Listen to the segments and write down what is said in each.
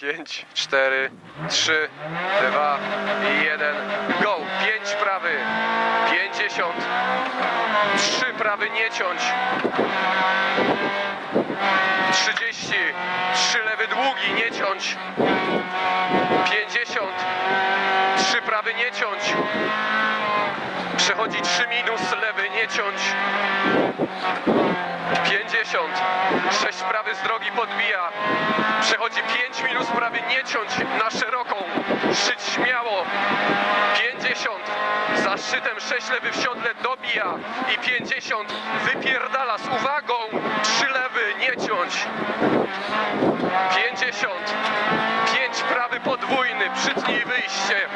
5, 4, 3, 2 i 1. Go! 5 prawy. 50. 3 prawy nie ciąć. 30. 3 lewy długi nie ciąć. 50. 3 prawy nie ciąć. Przechodzi 3 minus lewy nie ciąć. 50. 6 prawy z drogi podbija. Przechodzi 5 minus prawy nie ciąć na szeroką. Szyć śmiało. 50. Za szczytem 6 lewy w siodle dobija. I 50. Wypierdala z uwagą. 3 lewy nie ciąć. 50. 5 prawy podwójny. Przytnij wyjście.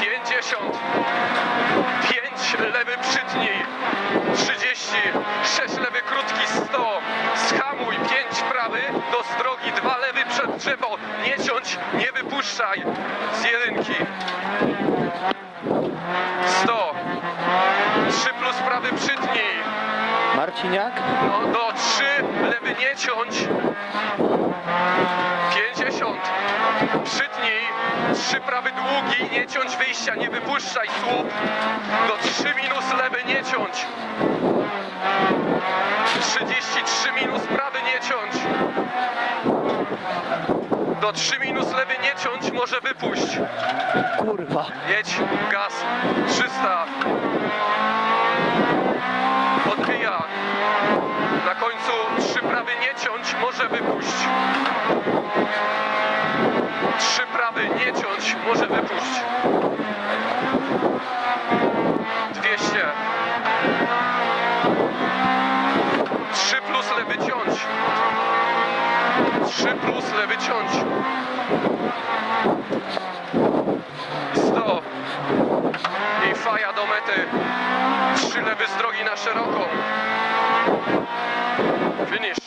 50. 5 lewy przytnij. 30. 6 lewy krótki 100. Schamuj 5 prawy do drogi 2 lewy przed drzewo. Nie ciąć, nie wypuszczaj. Z jedynki. 100. 3 plus prawy przytnij. Marciniak? No, do 3 lewy nie ciąć. 50. Przytnij. 3 prawy długi, nie ciąć wyjścia, nie wypuszczaj słup. Do 3 minus lewy nie ciąć. 33 minus prawy nie ciąć. Do 3 minus lewy nie ciąć, może wypuść. Kurwa. Jedź, gaz, 300. Odbija. Na końcu trzy prawy nie ciąć, może wypuść. Trzy prawy nie ciąć, może wypuść. 3 plus lewy ciąć. I 100. I faja do mety. 3 lewy z drogi na szeroko. Finish.